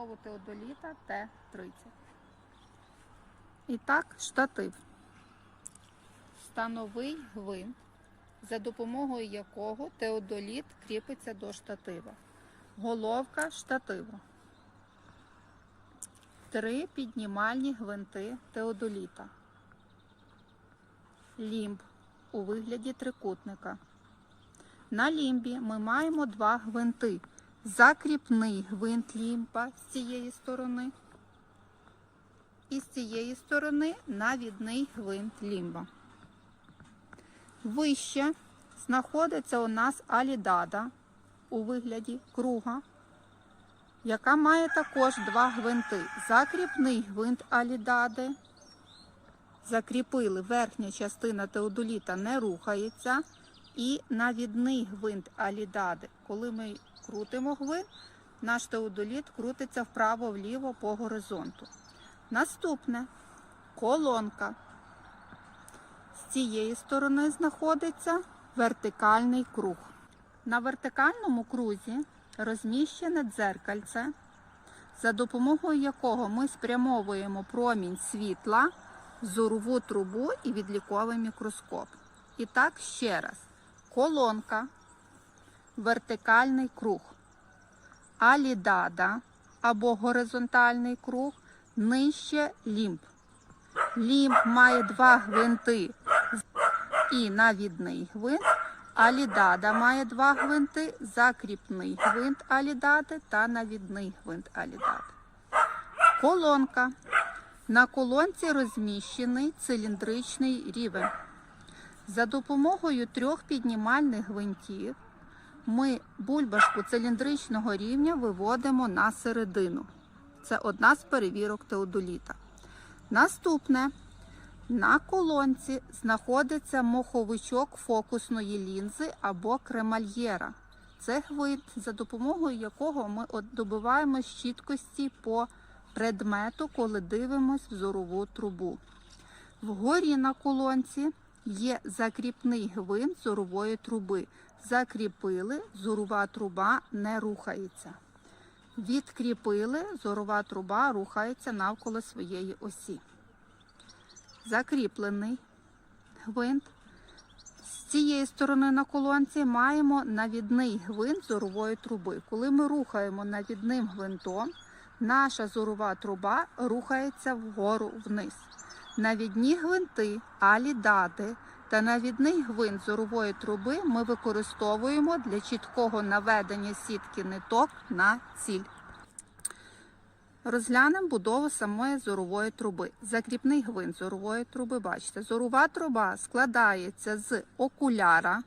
побудову теодоліта Т-30. І так, штатив. Становий гвинт, за допомогою якого теодоліт кріпиться до штатива. Головка штативу. Три піднімальні гвинти теодоліта. Лімб у вигляді трикутника. На лімбі ми маємо два гвинти. Закріпний гвинт лімба з цієї сторони. І з цієї сторони навідний гвинт лімба. Вище знаходиться у нас алідада у вигляді круга, яка має також два гвинти. Закріпний гвинт алідади. Закріпили верхня частина теодоліта не рухається. І навідний гвинт алідади. Коли ми крутимо гвинт, наш теодоліт крутиться вправо-вліво по горизонту. Наступне колонка. З цієї сторони знаходиться вертикальний круг. На вертикальному крузі розміщене дзеркальце, за допомогою якого ми спрямовуємо промінь світла зорову трубу і відліковий мікроскоп. І так ще раз. Колонка, вертикальний круг, алідада або горизонтальний круг, нижче лімб. Лімб має два гвинти і навідний гвинт. Алідада має два гвинти, закріпний гвинт алідади та навідний гвинт алідади. Колонка. На колонці розміщений циліндричний рівень. За допомогою трьох піднімальних гвинтів ми бульбашку циліндричного рівня виводимо на середину. Це одна з перевірок теодоліта. Наступне на колонці знаходиться моховичок фокусної лінзи або кремальєра. Це гвинт, за допомогою якого ми добиваємо чіткості по предмету, коли дивимось в зорову трубу. Вгорі на колонці є закріпний гвинт зорової труби. Закріпили, зорова труба не рухається. Відкріпили, зорова труба рухається навколо своєї осі. Закріплений гвинт. З цієї сторони на колонці маємо навідний гвинт зорової труби. Коли ми рухаємо навідним гвинтом, наша зорова труба рухається вгору вниз. Навідні гвинти, алідади та навідний гвинт зорової труби ми використовуємо для чіткого наведення сітки ниток на ціль. Розглянемо будову самої зорової труби. Закріпний гвинт зорової труби. Бачите, зорова труба складається з окуляра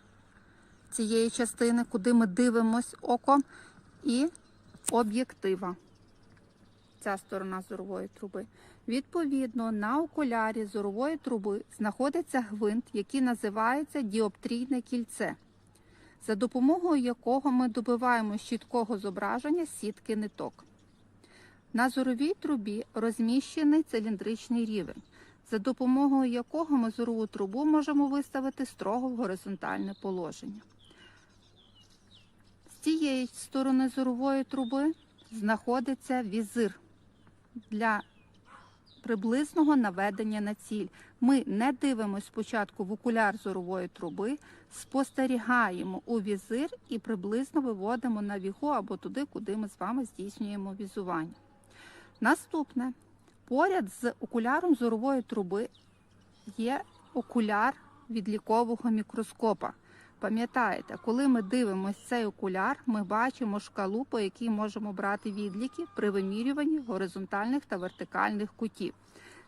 цієї частини, куди ми дивимось оком, і об'єктива. Ця сторона зорової труби. Відповідно, на окулярі зорової труби знаходиться гвинт, який називається діоптрійне кільце, за допомогою якого ми добиваємо з чіткого зображення сітки ниток. На зоровій трубі розміщений циліндричний рівень, за допомогою якого ми зорову трубу можемо виставити строго в горизонтальне положення. З цієї сторони зорової труби знаходиться візир для приблизного наведення на ціль. Ми не дивимося спочатку в окуляр зорової труби, спостерігаємо у візир і приблизно виводимо на вігу або туди, куди ми з вами здійснюємо візування. Наступне, поряд з окуляром зорової труби є окуляр відлікового мікроскопа. Пам'ятаєте, коли ми дивимося цей окуляр, ми бачимо шкалу, по якій можемо брати відліки при вимірюванні горизонтальних та вертикальних кутів.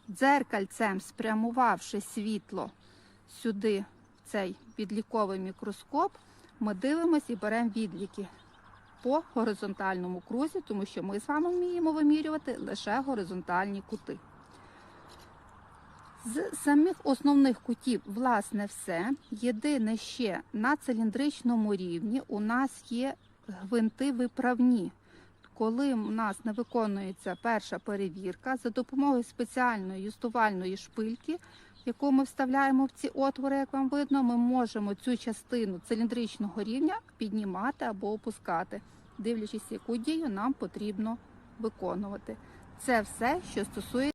Дзеркальцем спрямувавши світло сюди, в цей відліковий мікроскоп, ми дивимося і беремо відліки по горизонтальному крузі, тому що ми з вами вміємо вимірювати лише горизонтальні кути. З самих основних кутів, власне, все. Єдине ще на циліндричному рівні у нас є гвинти виправні. Коли у нас не виконується перша перевірка, за допомогою спеціальної юстувальної шпильки, яку ми вставляємо в ці отвори, як вам видно, ми можемо цю частину циліндричного рівня піднімати або опускати, дивлячись, яку дію нам потрібно виконувати. Це все, що стосується.